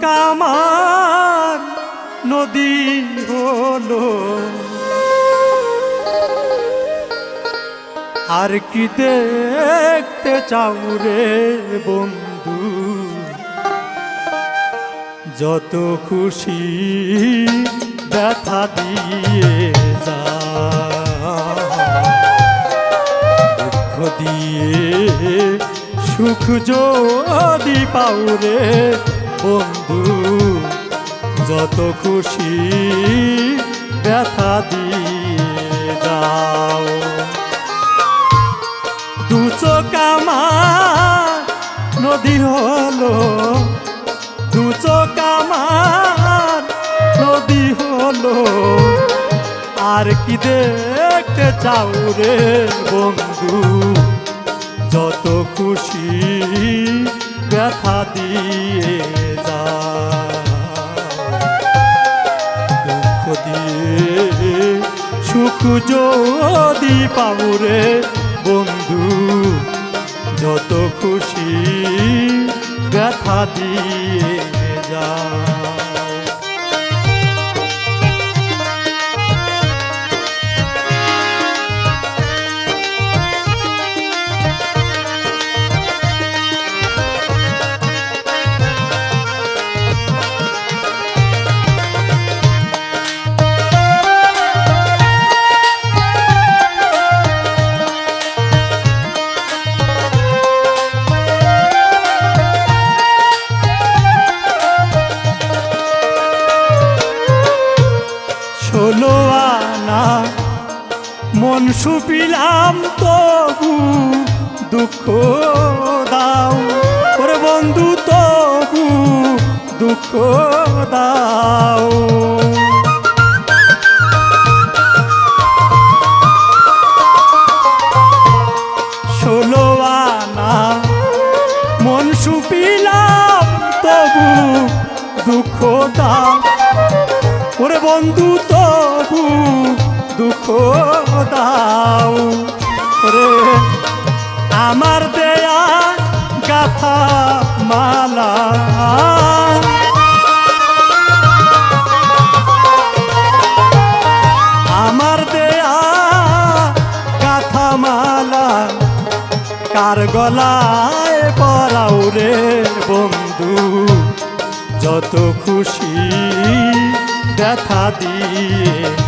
কামার নদী হলো। আর কি দেখতে চাও রে বন্ধু? যত খুশি ব্যথা দিয়ে যা। দিয়ে সুখ যদি পাও রে বন্ধু, যত খুশি ব্যথা দিয়ে যাও। দু নদী হলো। দু চোকামার নদী হলো। আর কি দেখতে চাও রে বন্ধু, যত খুশি ব্যথা দিয়ে যা দিয়ে সুখ যদি পাবুরে বন্ধু যত খুশি ব্যথা দিয়ে যা মন সুপিলাম তবু দুঃখ দাও। ওরে বন্ধু, তবু দুঃখ দাও। দুঃখ দাও। ওরে বন্ধু, তবু দুঃখ দাও। রে আমার দেয়া গাথা মালা। আমার দেয়া গাথা মালা, কার গলায় পরাও রে বন্ধু? যত খুশি ব্যথা দিয়ে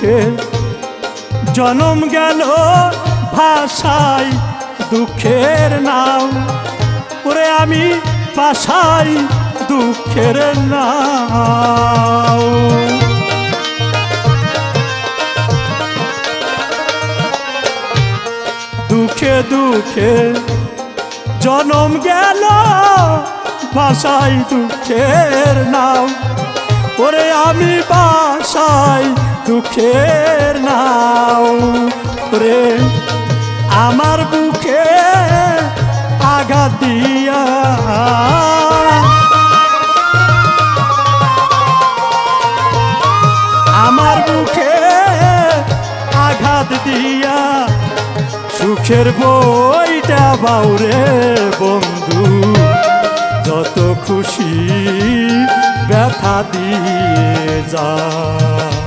দুঃখে জনম গেল ভাষায়, দুঃখের নাম। ওরে আমি ভাষায়, দুঃখের নাম। দুঃখে দুঃখে জনম গেল ভাষায়, দুঃখের নাম। ওরে আমি বাসাই দুঃখের নাও রে। আমার বুকে আঘাত দিয়া। আমার বুকে আঘাত দিয়া। সুখের বইটা বাউরে বন্ধু। যত খুশি ব্যথা দিয়ে দুঃখ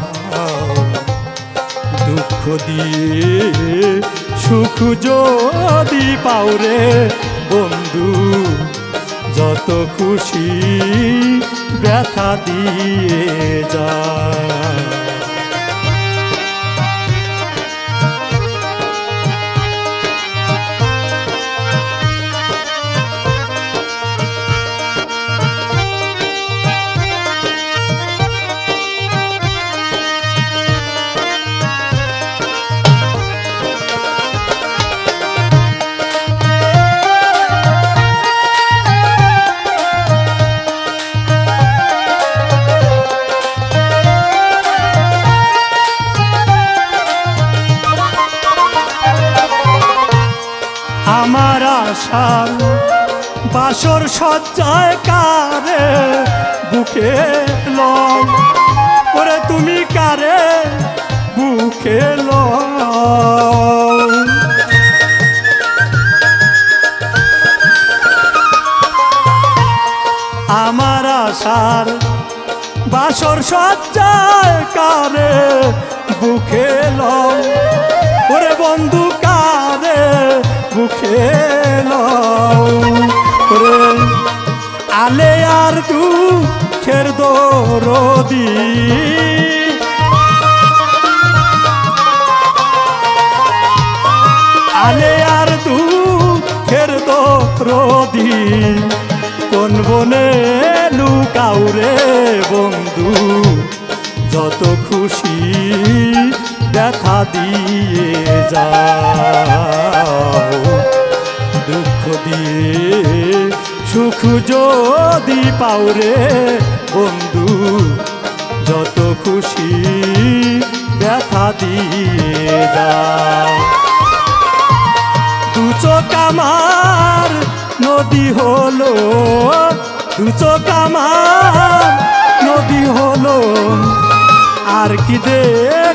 দিয়ে সুখ যদি পাওরে বন্ধু যত খুশি ব্যথা দিয়ে যা। আশার বাসর সজ্জায় কারে বুকে লয় ওরে তুমি কারে বুকে লয় আমার আশার বাসর সজ্জায় কারে বুকে লও ওরে বন্ধু কারে বুকে ওরে আলে আর দুঃখের দরদি। আলে আর দুঃখের দরদি। কোন বনে লুকাউরে বন্ধু, যত খুশি দিয়ে যাও। দুঃখ দিয়ে, সুখ যদি পাওরে বন্ধু, যত খুশি ব্যথা দিয়ে যাও। দু চোখ আমার, নদী হলো, দু চোখ আমার, নদী হলো। আর কি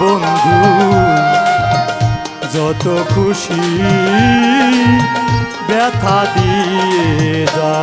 বন্ধু যত খুশি ব্যথা দিয়ে যা।